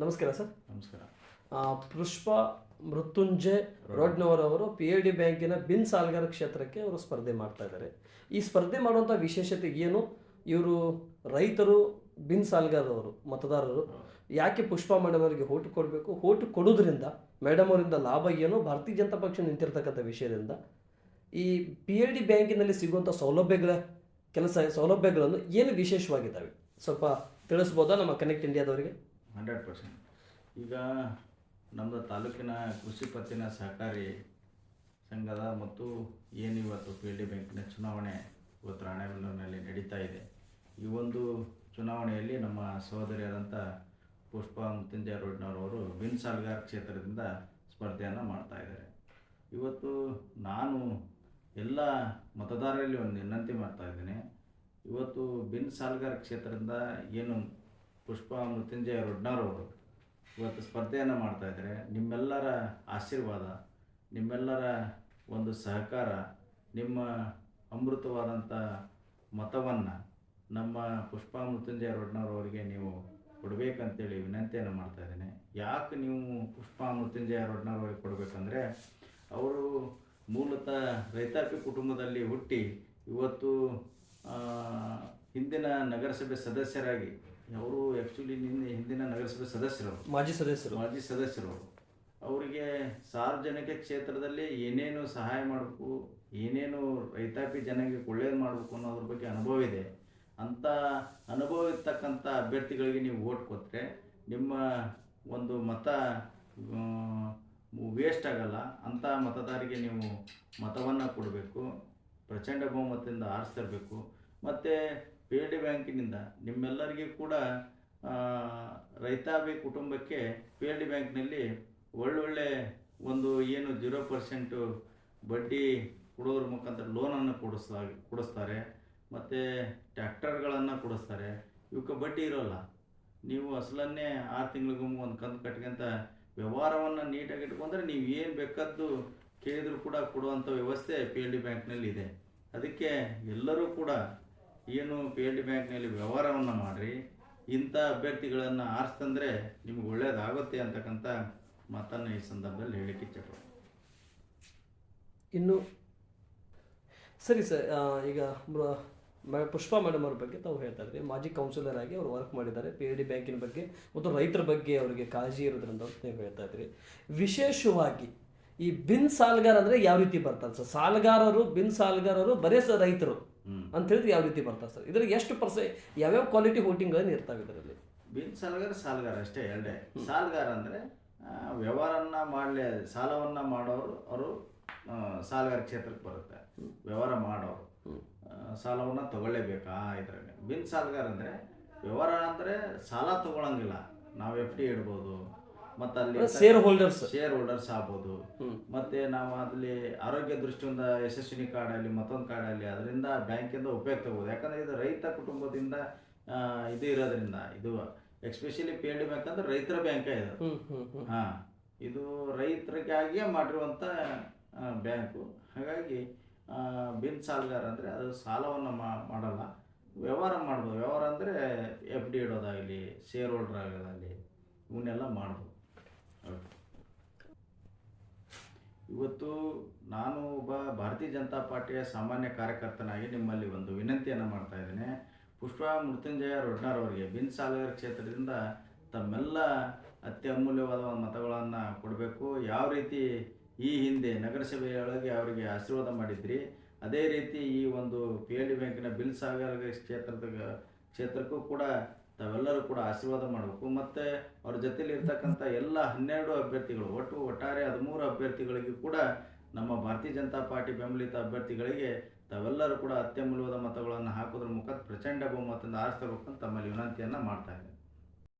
ನಮಸ್ಕಾರ ಸರ್. ನಮಸ್ಕಾರ. ಪುಷ್ಪ ಮೃತ್ಯುಂಜಯ್ ರೋಡ್ನವರವರು ಪಿ ಎಲ್ ಡಿ ಬ್ಯಾಂಕಿನ ಬಿನ್ ಸಾಲ್ಗಾರ ಕ್ಷೇತ್ರಕ್ಕೆ ಅವರು ಸ್ಪರ್ಧೆ ಮಾಡ್ತಾ ಇದ್ದಾರೆ. ಈ ಸ್ಪರ್ಧೆ ಮಾಡುವಂಥ ವಿಶೇಷತೆ ಏನು? ಇವರು ರೈತರು ಬಿನ್ ಸಾಲ್ಗಾರವರು ಮತದಾರರು ಯಾಕೆ ಪುಷ್ಪ ಮೇಡಮ್ ಅವರಿಗೆ ಓಟು ಕೊಡಬೇಕು? ಓಟು ಕೊಡೋದ್ರಿಂದ ಮೇಡಮ್ ಅವರಿಂದ ಲಾಭ ಏನು? ಭಾರತೀಯ ಜನತಾ ಪಕ್ಷ ನಿಂತಿರ್ತಕ್ಕಂಥ ವಿಷಯದಿಂದ ಈ ಪಿ ಎಲ್ ಡಿ ಬ್ಯಾಂಕಿನಲ್ಲಿ ಸಿಗುವಂಥ ಸೌಲಭ್ಯಗಳ ಕೆಲಸ ಸೌಲಭ್ಯಗಳನ್ನು ಏನು ವಿಶೇಷವಾಗಿದ್ದಾವೆ? ಸ್ವಲ್ಪ ತಿಳಿಸ್ಬೋದಾ ನಮ್ಮ ಕನೆಕ್ಟ್ ಇಂಡಿಯಾದವರಿಗೆ ಹಂಡ್ರೆಡ್ ಪರ್ಸೆಂಟ್. ಈಗ ನಮ್ಮದು ತಾಲೂಕಿನ ಕೃಷಿ ಪತ್ತಿನ ಸಹಕಾರಿ ಸಂಘದ ಮತ್ತು ಏನು ಇವತ್ತು ಪಿ ಎಲ್ ಡಿ ಬ್ಯಾಂಕಿನ ಚುನಾವಣೆ ಇವತ್ತು ರಾಣೆಬೆನ್ನೂರಿನಲ್ಲಿ ನಡೀತಾ ಇದೆ. ಈ ಒಂದು ಚುನಾವಣೆಯಲ್ಲಿ ನಮ್ಮ ಸಹೋದರಿಯಾದಂಥ ಪುಷ್ಪ ಮೃತ್ಯುಂಜಯ ರೋಡ್ನವರವರು ಬಿನ್ ಸಾಲ್ಗಾರ್ ಕ್ಷೇತ್ರದಿಂದ ಸ್ಪರ್ಧೆಯನ್ನು ಮಾಡ್ತಾ ಇದ್ದಾರೆ. ಇವತ್ತು ನಾನು ಎಲ್ಲ ಮತದಾರರಲ್ಲಿ ಒಂದು ವಿನಂತಿ ಮಾಡ್ತಾ ಇದ್ದೇನೆ. ಇವತ್ತು ಬಿನ್ ಸಾಲ್ಗಾರ್ ಕ್ಷೇತ್ರದಿಂದ ಏನು ಪುಷ್ಪ ಮೃತ್ಯುಂಜಯ ರೊಡ್ನಾರವರು ಇವತ್ತು ಸ್ಪರ್ಧೆಯನ್ನು ಮಾಡ್ತಾ ಇದ್ದಾರೆ. ನಿಮ್ಮೆಲ್ಲರ ಆಶೀರ್ವಾದ, ನಿಮ್ಮೆಲ್ಲರ ಒಂದು ಸಹಕಾರ, ನಿಮ್ಮ ಅಮೃತವಾದಂಥ ಮತವನ್ನು ನಮ್ಮ ಪುಷ್ಪ ಮೃತ್ಯುಂಜಯ ಅವರಿಗೆ ನೀವು ಕೊಡಬೇಕಂತೇಳಿ ವಿನಂತಿಯನ್ನು ಮಾಡ್ತಾ ಇದ್ದೇನೆ. ಯಾಕೆ ನೀವು ಪುಷ್ಪ ಮೃತ್ಯುಂಜಯ ರೊಡ್ನವರವರಿಗೆ ಕೊಡಬೇಕಂದ್ರೆ, ಅವರು ಮೂಲತಃ ರೈತಾಪಿ ಕುಟುಂಬದಲ್ಲಿ ಹುಟ್ಟಿ ಇವತ್ತು ಹಿಂದಿನ ನಗರಸಭೆ ಸದಸ್ಯರಾಗಿ ಅವರು ಆ್ಯಕ್ಚುಲಿ ನಿನ್ನೆ ಹಿಂದಿನ ನಗರಸಭೆ ಸದಸ್ಯರು. ಮಾಜಿ ಸದಸ್ಯರು. ಮಾಜಿ ಸದಸ್ಯರು. ಅವರಿಗೆ ಸಾರ್ವಜನಿಕ ಕ್ಷೇತ್ರದಲ್ಲಿ ಏನೇನು ಸಹಾಯ ಮಾಡಬೇಕು ಏನೇನು ರೈತಾಪಿ ಜನಕ್ಕೆ ಒಳ್ಳೇದು ಮಾಡಬೇಕು ಅನ್ನೋದ್ರ ಬಗ್ಗೆ ಅನುಭವ ಇದೆ. ಅಂಥ ಅನುಭವ ಇರ್ತಕ್ಕಂಥ ಅಭ್ಯರ್ಥಿಗಳಿಗೆ ನೀವು ಓಟ್ ಕೊಟ್ಟರೆ ನಿಮ್ಮ ಒಂದು ಮತ ವೇಸ್ಟ್ ಆಗಲ್ಲ. ಅಂಥ ಮತದಾರರಿಗೆ ನೀವು ಮತವನ್ನು ಕೊಡಬೇಕು. ಪ್ರಚಂಡ ಬಹುಮತದಿಂದ ಆರಿಸ್ತಿರ್ಬೇಕು. ಮತ್ತು ಡಿ ಬ್ಯಾಂಕಿನಿಂದ ನಿಮ್ಮೆಲ್ಲರಿಗೂ ಕೂಡ ರೈತಾಪಿ ಕುಟುಂಬಕ್ಕೆ ಪಿ ಡಿ ಬ್ಯಾಂಕ್ನಲ್ಲಿ ಒಳ್ಳೊಳ್ಳೆ ಒಂದು ಏನು ಜೀರೋ ಪರ್ಸೆಂಟು ಬಡ್ಡಿ ಕೊಡೋದ್ರ ಮುಖಾಂತರ ಲೋನನ್ನು ಕೊಡಿಸ್ತಾ, ಕೊಡಿಸ್ತಾರೆ, ಮತ್ತು ಟ್ಯಾಕ್ಟರ್ಗಳನ್ನು ಕೊಡಿಸ್ತಾರೆ. ಇವಕ್ಕೆ ಬಡ್ಡಿ ಇರೋಲ್ಲ. ನೀವು ಅಸಲನ್ನೇ ಆರು ತಿಂಗಳಿಗೊಮ್ಮೆ ಒಂದು ಕಂತು ಕಟ್ಕೊಂತ ವ್ಯವಹಾರವನ್ನು ನೀಟಾಗಿ ಇಟ್ಕೊಂಡ್ರೆ ನೀವು ಏನು ಬೇಕಾದ್ದು ಕೇಳಿದರೂ ಕೂಡ ಕೊಡುವಂಥ ವ್ಯವಸ್ಥೆ ಪಿ ಎಲ್ ಡಿ ಬ್ಯಾಂಕ್ನಲ್ಲಿ ಇದೆ. ಅದಕ್ಕೆ ಎಲ್ಲರೂ ಕೂಡ ಏನು ಪಿ ಎಲ್ ಡಿ ಬ್ಯಾಂಕ್ನಲ್ಲಿ ವ್ಯವಹಾರವನ್ನು ಮಾಡಿರಿ, ಇಂಥ ಅಭ್ಯರ್ಥಿಗಳನ್ನು ಆರಿಸ್ತಂದ್ರೆ ನಿಮ್ಗೆ ಒಳ್ಳೆಯದಾಗುತ್ತೆ ಅಂತಕ್ಕಂಥ ಮಾತನ್ನು ಈ ಸಂದರ್ಭದಲ್ಲಿ ಹೇಳಿಕ್ಕೆ ಇಚ್ಛೆಪಡ್ತೀನಿ ಇನ್ನು, ಸರಿ ಸರ್ ಈಗ ಪುಷ್ಪಾ ಮೇಡಮ್ ಅವ್ರ ಬಗ್ಗೆ ತಾವು ಹೇಳ್ತಾ ಇದ್ರಿ. ಮಾಜಿ ಕೌನ್ಸಿಲರ್ ಆಗಿ ಅವರು ವರ್ಕ್ ಮಾಡಿದ್ದಾರೆ ಪಿ ಎಲ್ ಡಿ ಬ್ಯಾಂಕಿನ ಬಗ್ಗೆ ಮತ್ತು ರೈತರ ಬಗ್ಗೆ ಅವರಿಗೆ ಕಾಳಜಿ ಇರೋದ್ರಿಂದ ಅಂತ ನೀವು ಹೇಳ್ತಾ ಇದ್ರಿ. ವಿಶೇಷವಾಗಿ ಈ ಬಿನ್ ಸಾಲಗಾರ ಅಂದರೆ ಯಾವ ರೀತಿ ಬರ್ತಾರೆ ಸರ್? ಸಾಲಗಾರರು, ಬಿನ್ ಸಾಲಗಾರರು, ಬರೇ ಸರ್ ರೈತರು. ಅಂತ ಹೇಳಿದ್ರೆ ಯಾವ ರೀತಿ ಬರ್ತಾರೆ ಸರ್? ಇದ್ರಲ್ಲಿ ಎಷ್ಟು ಪರ್ಸೆ ಯಾವ್ಯಾವ ಕ್ವಾಲಿಟಿ ಹೋಟಿಂಗ್ಗಳನ್ನು ಇರ್ತಾವೆ ಇದರಲ್ಲಿ? ಬಿನ್ ಸಾಲಗಾರ ಸಾಲಗಾರ ಅಷ್ಟೇ ಎರಡೇ. ಸಾಲಗಾರ ಅಂದ್ರೆ ವ್ಯವಹಾರನ್ನ ಮಾಡಲಿ ಸಾಲವನ್ನು ಮಾಡೋರು ಅವರು ಸಾಲಗಾರ ಕ್ಷೇತ್ರಕ್ಕೆ ಬರುತ್ತೆ. ವ್ಯವಹಾರ ಮಾಡೋರು. ಸಾಲವನ್ನು ತಗೊಳ್ಳೇಬೇಕಾ ಇದ್ರಾಗ ಬಿನ್ ಸಾಲಗಾರ ಅಂದರೆ ವ್ಯವಹಾರ ಅಂದರೆ ಸಾಲ ತಗೊಳಂಗಿಲ್ಲ. ನಾವು ಎಫ್ ಡಿ ಇಡ್ಬೋದು. ಮತ್ತು ಅಲ್ಲಿ ಶೇರ್ ಹೋಲ್ಡರ್ಸ್ ಶೇರ್ ಹೋಲ್ಡರ್ಸ್ ಆಗ್ಬೋದು. ಮತ್ತೆ ನಾವು ಅಲ್ಲಿ ಆರೋಗ್ಯ ದೃಷ್ಟಿಯಿಂದ ಯಶಸ್ವಿನಿ ಕಾರ್ಡ್ ಆಗಲಿ ಮತ್ತೊಂದು ಕಾರ್ಡ್ ಆಗಲಿ ಅದರಿಂದ ಬ್ಯಾಂಕಿಂದ ಉಪಯೋಗ ತಗೋಬೋದು. ಯಾಕಂದ್ರೆ ಇದು ರೈತ ಕುಟುಂಬದಿಂದ ಇದು ಇರೋದ್ರಿಂದ ಇದು especially P L D bank ಅಂದ್ರೆ ರೈತರ ಬ್ಯಾಂಕ್ ಇದು. ಹಾ ಇದು ರೈತರಿಗಾಗಿಯೇ ಮಾಡಿರುವಂತ ಬ್ಯಾಂಕು ಹಾಗಾಗಿ ಬಿನ್ ಸಾಲಗಾರ ಅಂದರೆ ಅದು ಸಾಲವನ್ನು ಮಾಡಲ್ಲ. ವ್ಯವಹಾರ ಮಾಡ್ಬೋದು. ವ್ಯವಹಾರ ಅಂದರೆ ಎಫ್ ಡಿ ಇಡೋದಾಗಲಿ ಶೇರ್ ಹೋಲ್ಡರ್ ಆಗೋದಾಗಲಿ ಇವನ್ನೆಲ್ಲ ಮಾಡ್ಬೋದು. ಇವತ್ತು ನಾನು ಒಬ್ಬ ಭಾರತೀಯ ಜನತಾ ಪಾರ್ಟಿಯ ಸಾಮಾನ್ಯ ಕಾರ್ಯಕರ್ತನಾಗಿ ನಿಮ್ಮಲ್ಲಿ ಒಂದು ವಿನಂತಿಯನ್ನು ಮಾಡ್ತಾ ಇದ್ದೇನೆ. ಪುಷ್ಪ ಮೃತ್ಯುಂಜಯ ರೊಡ್ನಾರವರಿಗೆ ಬಿನ್ ಸಾಲಗರ್ ಕ್ಷೇತ್ರದಿಂದ ತಮ್ಮೆಲ್ಲ ಅತ್ಯಮೂಲ್ಯವಾದ ಮತಗಳನ್ನು ಕೊಡಬೇಕು. ಯಾವ ರೀತಿ ಈ ಹಿಂದೆ ನಗರಸಭೆಯೊಳಗೆ ಅವರಿಗೆ ಆಶೀರ್ವಾದ ಮಾಡಿದ್ರಿ, ಅದೇ ರೀತಿ ಈ ಒಂದು ಪಿ ಎಲ್ ಡಿ ಬ್ಯಾಂಕಿನ ಬಿಲ್ ಸಾಗರ ಕ್ಷೇತ್ರದ ಕ್ಷೇತ್ರಕ್ಕೂ ಕೂಡ ತಾವೆಲ್ಲರೂ ಕೂಡ ಆಶೀರ್ವಾದ ಮಾಡಬೇಕು. ಮತ್ತು ಅವ್ರ ಜೊತೆಲಿ ಇರ್ತಕ್ಕಂಥ ಎಲ್ಲ ಹನ್ನೆರಡು ಅಭ್ಯರ್ಥಿಗಳು, ಒಟ್ಟು ಒಟ್ಟಾರೆ ಹದಿಮೂರು ಅಭ್ಯರ್ಥಿಗಳಿಗೂ ಕೂಡ ನಮ್ಮ ಭಾರತೀಯ ಜನತಾ ಪಾರ್ಟಿ ಬೆಂಬಲಿತ ಅಭ್ಯರ್ಥಿಗಳಿಗೆ ತಾವೆಲ್ಲರೂ ಕೂಡ ಅತ್ಯಮೂಲ್ಯವಾದ ಮತಗಳನ್ನು ಹಾಕೋದ್ರ ಮುಖಾಂತರ ಪ್ರಚಂಡ ಬಹುಮತದಿಂದ ಆರಿಸಬೇಕು ಅಂತ ತಮ್ಮಲ್ಲಿ ವಿನಂತಿಯನ್ನು ಮಾಡ್ತಾ ಇದ್ದೇನೆ.